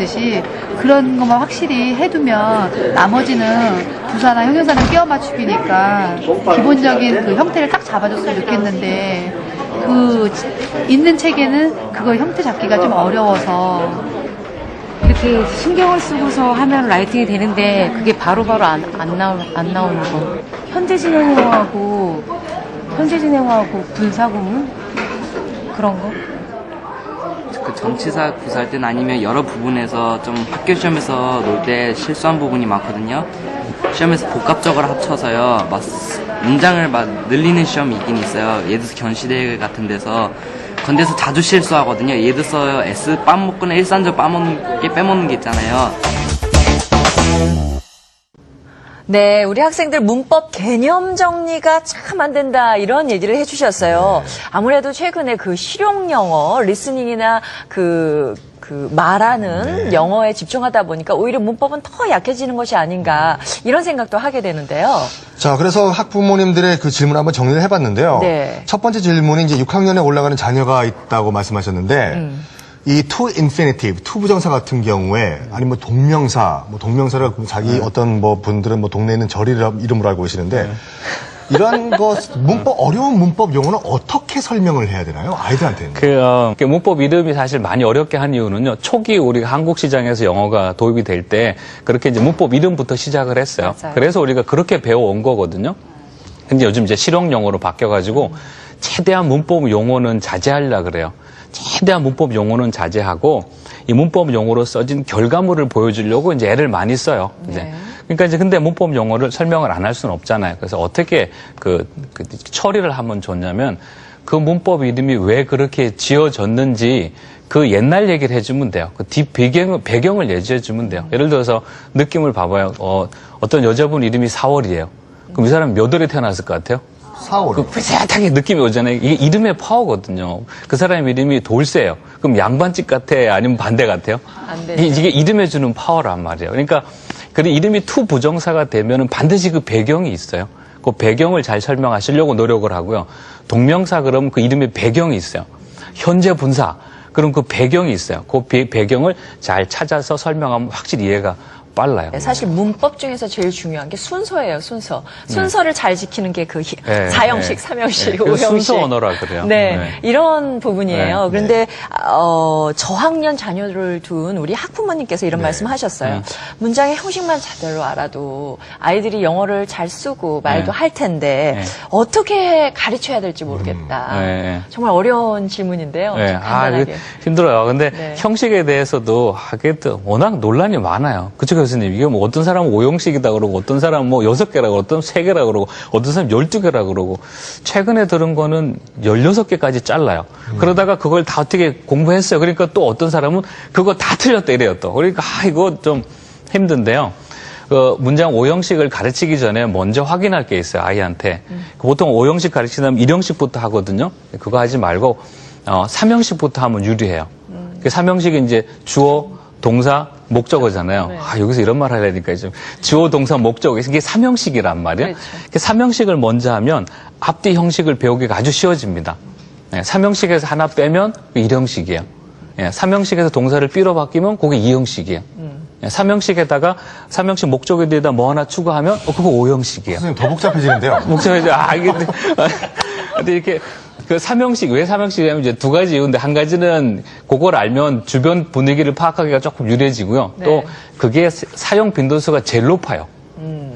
듯이 그런 것만 확실히 해두면 나머지는 부사나 형용사는 끼워 맞추기니까 기본적인 그 형태를 딱 잡아줬으면 좋겠는데 그 있는 책에는 그거 형태 잡기가 좀 어려워서 이렇게 신경을 쓰고서 하면 라이팅이 되는데 그게 바로바로 안, 안, 나오, 안 나오는 거. 현재 진행하고, 현재 진행하고 분사구문? 그런 거? 그 정치사 구사할 때는 아니면 여러 부분에서 좀 학교 시험에서 놀 때 실수한 부분이 많거든요. 시험에서 복합적으로 합쳐서요. 막 스- 문장을 막 늘리는 시험이 있긴 있어요. 예를 들어서 견시대 같은 데서 건데서 자주 실수하거든요. 예를 들어서 S 빠먹거나 일산절 빠먹는 게 빼먹는 게 있잖아요. 네, 우리 학생들 문법 개념 정리가 참 안 된다 이런 얘기를 해주셨어요. 아무래도 최근에 그 실용 영어, 리스닝이나 그, 그 말하는 영어에 집중하다 보니까 오히려 문법은 더 약해지는 것이 아닌가 이런 생각도 하게 되는데요. 자, 그래서 학부모님들의 그 질문 한번 정리를 해봤는데요. 네. 첫 번째 질문이 이제 6학년에 올라가는 자녀가 있다고 말씀하셨는데, 음. 이 to infinitive, to 부정사 같은 경우에, 아니면 뭐 동명사, 뭐 동명사를 자기 네. 어떤 뭐 분들은 뭐 동네에 있는 절 이름- 이름으로 알고 계시는데, 네. 이런 거, 문법, 어려운 문법 용어는 어떻게 설명을 해야 되나요? 아이들한테는. 그, 어, 그 문법 이름이 사실 많이 어렵게 한 이유는요. 초기 우리가 한국 시장에서 영어가 도입이 될 때 그렇게 이제 문법 이름부터 시작을 했어요. 맞아요. 그래서 우리가 그렇게 배워온 거거든요. 근데 요즘 이제 실용 용어로 바뀌어가지고 최대한 문법 용어는 자제하려 그래요. 최대한 문법 용어는 자제하고 이 문법 용어로 써진 결과물을 보여주려고 이제 애를 많이 써요. 이제. 네. 그러니까 이제 근데 문법 용어를 설명을 안 할 수는 없잖아요. 그래서 어떻게 그, 그 처리를 하면 좋냐면 그 문법 이름이 왜 그렇게 지어졌는지 그 옛날 얘기를 해주면 돼요. 그 뒷 배경을, 배경을 얘기해주면 돼요. 예를 들어서 느낌을 봐봐요. 어, 어떤 여자분 이름이 4월이에요. 그럼 이 사람 몇 월에 태어났을 것 같아요? 4월. 그 푸짐하게 느낌이 오잖아요. 이게 이름의 파워거든요. 그 사람 이름이 돌쇠예요. 그럼 양반집 같아? 아니면 반대 같아요? 안 되죠. 이- 이게 이름에 주는 파워란 말이에요. 그러니까 그 이름이 투 부정사가 되면은 반드시 그 배경이 있어요. 그 배경을 잘 설명하시려고 노력을 하고요. 동명사 그러면 그 이름의 배경이 있어요. 현재 분사 그럼 그 배경이 있어요. 그 배- 배경을 잘 찾아서 설명하면 확실히 이해가 빨라요. 네, 사실 문법 중에서 제일 중요한 게 순서예요, 순서. 순서를 잘 지키는 게그 네, 사형식, 네. 삼형식, 네, 오형식. 순서 언어라 그래요. 네, 네. 이런 부분이에요. 네, 그런데 어, 저학년 자녀를 둔 우리 학부모님께서 네. 이런 말씀하셨어요. 문장의 형식만 제대로 알아도 아이들이 영어를 잘 쓰고 말도 네. 할 텐데 네. 어떻게 가르쳐야 될지 모르겠다. 네. 정말 어려운 질문인데요. 네, 좀 아. 그 힘들어요. 근데 네. 형식에 대해서도 하게 또 워낙 논란이 많아요. 그쵸, 교수님? 이게 뭐 어떤 사람은 오형식이다 그러고 어떤 사람은 뭐 여섯 개라 그러고 어떤 세 개라 그러고 어떤 사람은 열두 개라 그러고 최근에 들은 거는 열여섯 개까지 잘라요. 그러다가 그걸 다 어떻게 공부했어요. 그러니까 또 어떤 사람은 그거 다 틀렸다 이래요 또. 그러니까 아, 이거 좀 힘든데요. 그 문장 오형식을 가르치기 전에 먼저 확인할 게 있어요 아이한테 보통 오형식 가르치려면 일형식부터 하거든요 그거 하지 말고 어, 삼형식부터 하면 유리해요 그 삼형식이 이제 주어 동사 목적어잖아요 아 여기서 이런 말 하려니까 좀 주어 동사 목적어 이게 삼형식이란 말이에요 그렇죠. 그 삼형식을 먼저 하면 앞뒤 형식을 배우기가 아주 쉬워집니다 네, 삼형식에서 하나 빼면 일형식이에요 예, 삼형식에서 동사를 삐로 바뀌면 그게 이형식이에요. 예, 삼형식에다가 삼형식 목적에 대해다 뭐 하나 추가하면 어, 그거 오형식이에요. 선생님 더 복잡해지는데요. 목적에 아 이게 근데, 근데 이렇게 그 삼형식 왜 삼형식이냐면 이제 두 가지 이유인데 한 가지는 그걸 알면 주변 분위기를 파악하기가 조금 유리해지고요. 또 네. 그게 사- 사용 빈도수가 제일 높아요.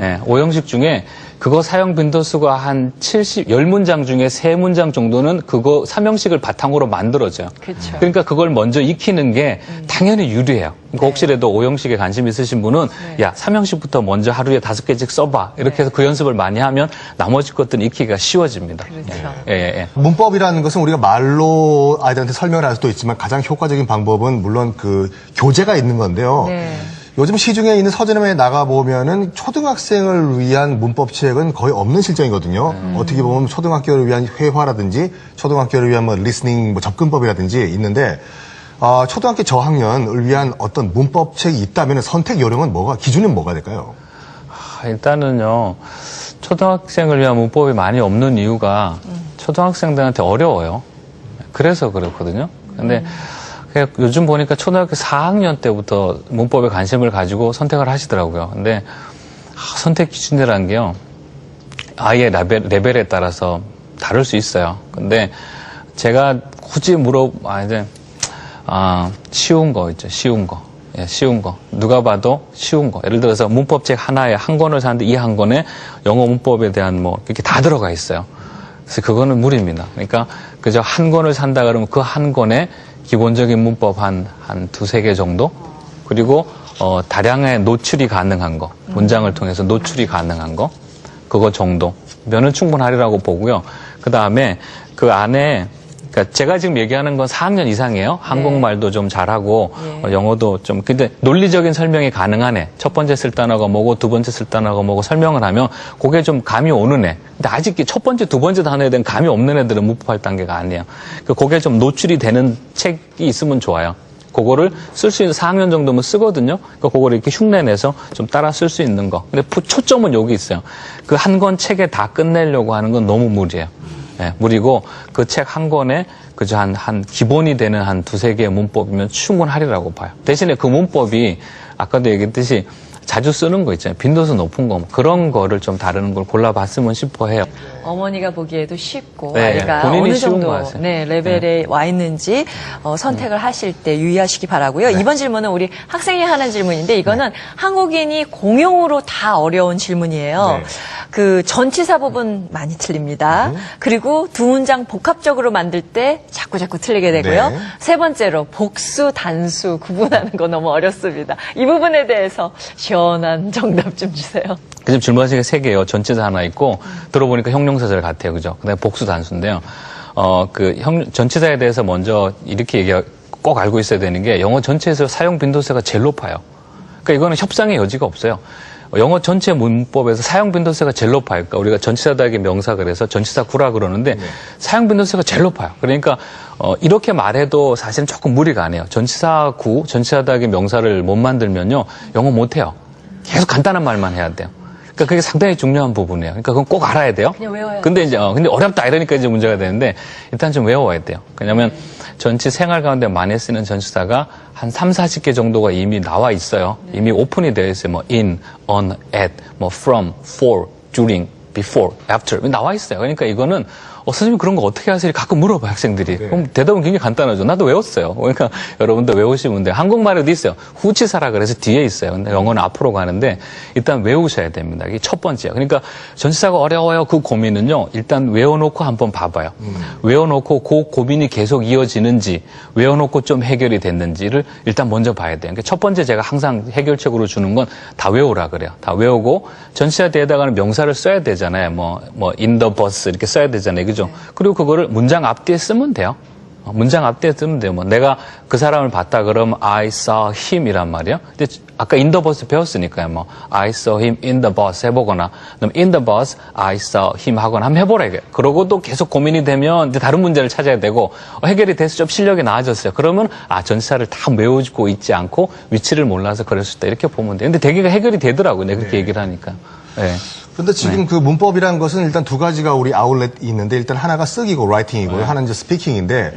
예, 오형식 중에 그거 사용 빈도수가 한 70, 10문장 중에 3문장 정도는 그거 삼형식을 바탕으로 만들어져요. 그쵸. 그러니까 그걸 먼저 익히는 게 당연히 유리해요. 그러니까 혹시라도 오형식에 관심 있으신 분은 야, 삼형식부터 먼저 하루에 다섯 개씩 써봐. 이렇게 해서 그 연습을 많이 하면 나머지 것들은 익히기가 쉬워집니다. 그렇죠. 예, 예, 예. 문법이라는 것은 우리가 말로 아이들한테 설명을 할 수도 있지만 가장 효과적인 방법은 물론 그 교재가 있는 건데요. 네. 요즘 시중에 있는 서점에 나가 보면은 초등학생을 위한 문법 책은 거의 없는 실정이거든요. 어떻게 보면 초등학교를 위한 회화라든지 초등학교를 위한 뭐 리스닝 뭐 접근법이라든지 있는데 아, 초등학교 저학년을 위한 어떤 문법 책이 있다면 선택 요령은 뭐가 기준은 뭐가 될까요? 아, 일단은요, 초등학생을 위한 문법이 많이 없는 이유가 초등학생들한테 어려워요. 그래서 그렇거든요. 근데 그냥 요즘 보니까 초등학교 4학년 때부터 문법에 관심을 가지고 선택을 하시더라고요. 근데 아, 선택 기준이라는 게요. 아이의 레벨, 레벨에 따라서 다를 수 있어요. 근데 제가 굳이 물어, 아, 이제, 아, 쉬운 거 있죠. 쉬운 거. 예, 쉬운 거. 누가 봐도 쉬운 거. 예를 들어서 문법책 하나에 한 권을 사는데 이 한 권에 영어 문법에 대한 뭐, 이렇게 다 들어가 있어요. 그래서 그거는 무리입니다. 그러니까 그저 한 권을 산다 그러면 그 한 권에 기본적인 문법 한, 한 두세 개 정도? 그리고, 어, 다량의 노출이 가능한 거. 문장을 통해서 노출이 가능한 거. 그거 정도 면은 충분하리라고 보고요. 그 다음에 그 안에 그러니까 제가 지금 얘기하는 건 4학년 이상이에요. 한국말도 좀 잘하고 예. 어, 영어도 좀 근데 논리적인 설명이 가능하네. 첫 번째 쓸 단어가 뭐고 두 번째 쓸 단어가 뭐고 설명을 하면 그게 좀 감이 오는 애. 근데 아직 첫 번째 두 번째 단어에 대한 감이 없는 애들은 문법할 단계가 아니에요. 그 그게 좀 노출이 되는 책이 있으면 좋아요. 그거를 쓸 수 있는 4학년 정도면 쓰거든요. 그러니까 그거를 이렇게 흉내내서 좀 따라 쓸 수 있는 거. 근데 푸- 초점은 여기 있어요. 그 한 권 책에 다 끝내려고 하는 건 너무 무리예요. 예, 무리고 그 책 한 권에 그저 한, 한 기본이 되는 한 두세 개의 문법이면 충분하리라고 봐요. 대신에 그 문법이 아까도 얘기했듯이 자주 쓰는 거 있잖아요. 빈도수 높은 거. 뭐 그런 거를 좀 다루는 걸 골라봤으면 싶어 해요. 어머니가 보기에도 쉽고 네, 아이가 어느 정도? 네, 레벨에 와 있는지 어, 선택을 하실 때 유의하시기 바라고요. 이번 질문은 우리 학생이 하는 질문인데 이거는 한국인이 공용으로 다 어려운 질문이에요. 네. 그 전치사 부분 많이 틀립니다. 그리고 두 문장 복합적으로 만들 때 자꾸 자꾸 틀리게 되고요. 네. 세 번째로 복수 단수 구분하는 거 너무 어렵습니다. 이 부분에 대해서 시원한 정답 좀 주세요. 그 지금 질문하신 게세 개예요. 전치사 하나 있고 들어보니까 형용사절 같아요. 그죠? 그다음에 복수 단수인데요. 어, 그 형, 전치사에 대해서 먼저 이렇게 얘기 꼭 알고 있어야 되는 게 영어 전체에서 사용 빈도수가 제일 높아요. 그러니까 이거는 협상의 여지가 없어요. 어, 영어 전체 문법에서 사용 빈도수가 제일 높아요. 그러니까 우리가 전치사 더하기 명사 그래서 전치사 구라 그러는데 사용 빈도수가 제일 높아요. 그러니까 어, 이렇게 말해도 사실은 조금 무리가 안 해요. 전치사 구, 전치사 더하기 명사를 못 만들면요 영어 못 해요. 계속 간단한 말만 해야 돼요. 그러니까 그게 상당히 중요한 부분이에요. 그러니까 그건 꼭 알아야 돼요. 그냥 외워야 근데 이제 어, 근데 어렵다 이러니까 이제 문제가 되는데 일단 좀 외워야 돼요. 왜냐하면 전치 생활 가운데 많이 쓰는 전치사가 한 3, 40개 정도가 이미 나와 있어요. 이미 오픈이 되어 있어요. 뭐 in, on, at, 뭐 from, for, during, before, after 나와 있어요. 그러니까 이거는 어, 선생님 그런 거 어떻게 하세요? 가끔 물어봐요, 학생들이. 그럼 대답은 굉장히 간단하죠. 나도 외웠어요. 그러니까 여러분들 외우시면 돼요. 한국말에도 있어요. 후치사라 그래서 뒤에 있어요. 근데 영어는 앞으로 가는데 일단 외우셔야 됩니다. 이게 첫 번째예요. 그러니까 전치사가 어려워요. 그 고민은요. 일단 외워놓고 한번 봐봐요. 외워놓고 그 고민이 계속 이어지는지 외워놓고 좀 해결이 됐는지를 일단 먼저 봐야 돼요. 그러니까 첫 번째 제가 항상 해결책으로 주는 건 다 외우라 그래요. 다 외우고 전치사 뒤에다가는 명사를 써야 되잖아요. 뭐, 뭐, in the bus 이렇게 써야 되잖아요. 그죠? 그리고 그거를 문장 앞뒤에 쓰면 돼요. 어, 문장 앞뒤에 쓰면 돼요. 뭐 내가 그 사람을 봤다 그러면 I saw him이란 말이에요. 근데 아까 in the bus 배웠으니까요. 뭐 I saw him in the bus 해보거나 그럼 in the bus I saw him 하거나 한번 해보라 이게. 그러고 또 계속 고민이 되면 이제 다른 문제를 찾아야 되고 어, 해결이 돼서 좀 실력이 나아졌어요. 그러면 아 전치사를 다 외우고 있지 않고 위치를 몰라서 그럴 수 있다 이렇게 보면 돼요. 근데 대개가 해결이 되더라고요. 내가 그렇게 얘기를 하니까. 네. 근데 지금 그 문법이라는 것은 일단 두 가지가 우리 아울렛이 있는데 일단 하나가 쓰기고 라이팅이고요. 하나는 이제 스피킹인데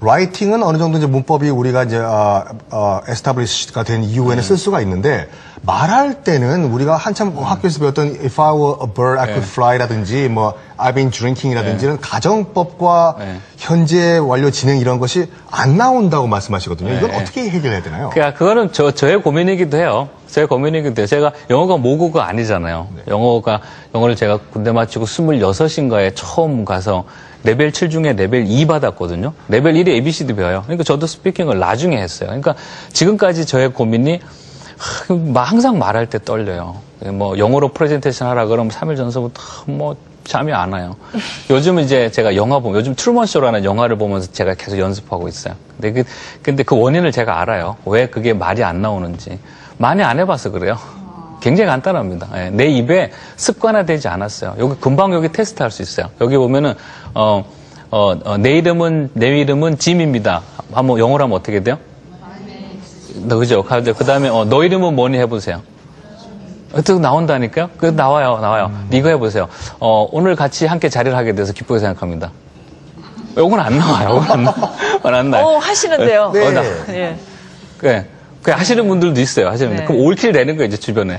라이팅은 어느 정도 이제 문법이 우리가 이제 어, 어, 에스타블리시가 된 이후에는 쓸 수가 있는데 말할 때는 우리가 한참 학교에서 배웠던 if I were a bird I could fly라든지 뭐 I've been drinking이라든지는 가정법과 네. 현재 완료 진행 이런 것이 안 나온다고 말씀하시거든요. 이건 네. 어떻게 해결해야 되나요? 그러니까 그거는 저, 저의 고민이기도 해요. 저의 고민이기도 해요. 제가 영어가 모국어가 아니잖아요. 영어가, 영어를 제가 군대 마치고 26인가에 처음 가서 레벨 7 중에 레벨 2 받았거든요. 레벨 1에 ABCD 배워요. 그러니까 저도 스피킹을 나중에 했어요. 그러니까 지금까지 저의 고민이 항상 말할 때 떨려요. 뭐 영어로 프레젠테이션 하라 그러면 3일 전서부터 뭐 잠이 안 와요. 요즘 이제 제가 영화 보면 요즘 트루먼 쇼라는 영화를 보면서 제가 계속 연습하고 있어요. 근데 그 근데 그 원인을 제가 알아요. 왜 그게 말이 안 나오는지 많이 안 해봐서 그래요. 굉장히 간단합니다. 예, 내 입에 습관화되지 않았어요. 여기 금방 여기 테스트 할 수 있어요. 여기 보면은 어, 어, 어, 내 이름은 내 이름은 짐입니다. 한번 영어로 하면 어떻게 돼요? 너 그죠? 그 다음에 어, 너 이름은 뭐니 해보세요. 어떻게 나온다니까요? 그 나와요, 나와요. 이거 해보세요. 어, 오늘 같이 함께 자리를 하게 돼서 기쁘게 생각합니다. 요건 안 나와요. 요건 안 나와. 화났나요? 어, 하시는데요. 네. 어, 나- 예. 그, 그 하시는 분들도 있어요. 하시는 분들. 네. 그럼 올킬 내는 거예요, 이제 주변에.